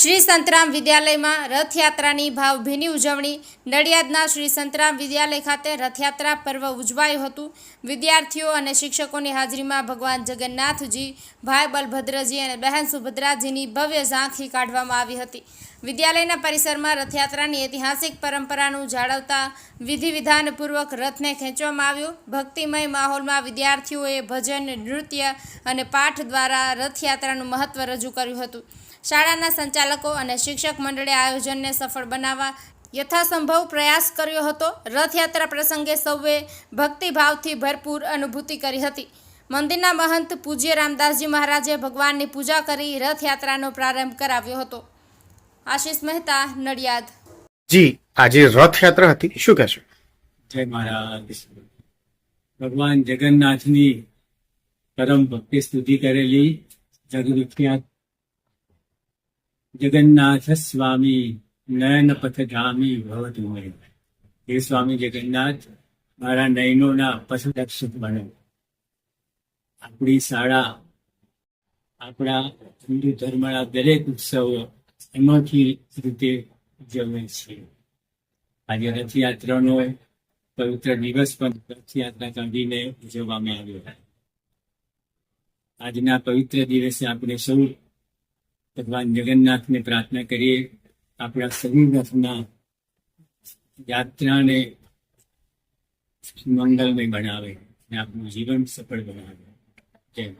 શ્રી સંતરામ વિદ્યાલયમાં રથયાત્રાની ભાવભીની ઉજવણી. નડિયાદના શ્રી સંતરામ વિદ્યાલય ખાતે રથયાત્રા પર્વ ઉજવાયું હતું. વિદ્યાર્થીઓ અને શિક્ષકોની હાજરીમાં ભગવાન જગન્નાથજી, ભાઈ બલભદ્રજી અને બહેન સુભદ્રાજીની ભવ્ય ઝાંખી કાઢવામાં આવી હતી. વિદ્યાલયના પરિસરમાં રથયાત્રાની ઐતિહાસિક પરંપરાનું જાળવતા વિધિ વિધાનપૂર્વક રથને ખેંચવામાં આવ્યું. ભક્તિમય માહોલમાં વિદ્યાર્થીઓએ ભજન, નૃત્ય અને પાઠ દ્વારા રથયાત્રાનું મહત્વ રજૂ કર્યું હતું. શાળાના સંચાલકો અને શિક્ષક મંડળે આયોજનને સફળ બનાવવા યથાસંભવ પ્રયાસ કર્યો હતો. રથયાત્રા પ્રસંગે સૌએ ભક્તિભાવથી ભરપૂર અનુભૂતિ કરી હતી. મંદિરના મહંત પૂજ્ય રામદાસજી મહારાજે ભગવાનની પૂજા કરી રથયાત્રાનો પ્રારંભ કરાવ્યો હતો. આશીષ મહેતા નડિયાદ. જી આજે રથયાત્રા હતી. શું કહેશો? જય મહારાજ. ભગવાન જગન્નાથની પરમ ભક્તિ સ્તુતિ કરેલી. જગવિખ્યાત જગન્નાથ સ્વામી નયન પથગામી ભવતુ મય હે સ્વામી જગન્નાથ મારા નયનોના પશુરક્ષક બનો. આપણી શાળા, આપણા હિન્દુ ધર્મના દરેક ઉત્સવો એમાંથી રીતે ઉજવે છે. આજે રથયાત્રાનો પવિત્ર દિવસ પણ રથયાત્રા કાઢીને ઉજવવામાં આવ્યો. આજના પવિત્ર દિવસે આપણે સૌ ભગવાન જગન્નાથને પ્રાર્થના કરીએ. આપણા શરીર રથના યાત્રાને મંગલમય બનાવે અને આપણું જીવન સફળ બનાવે. જય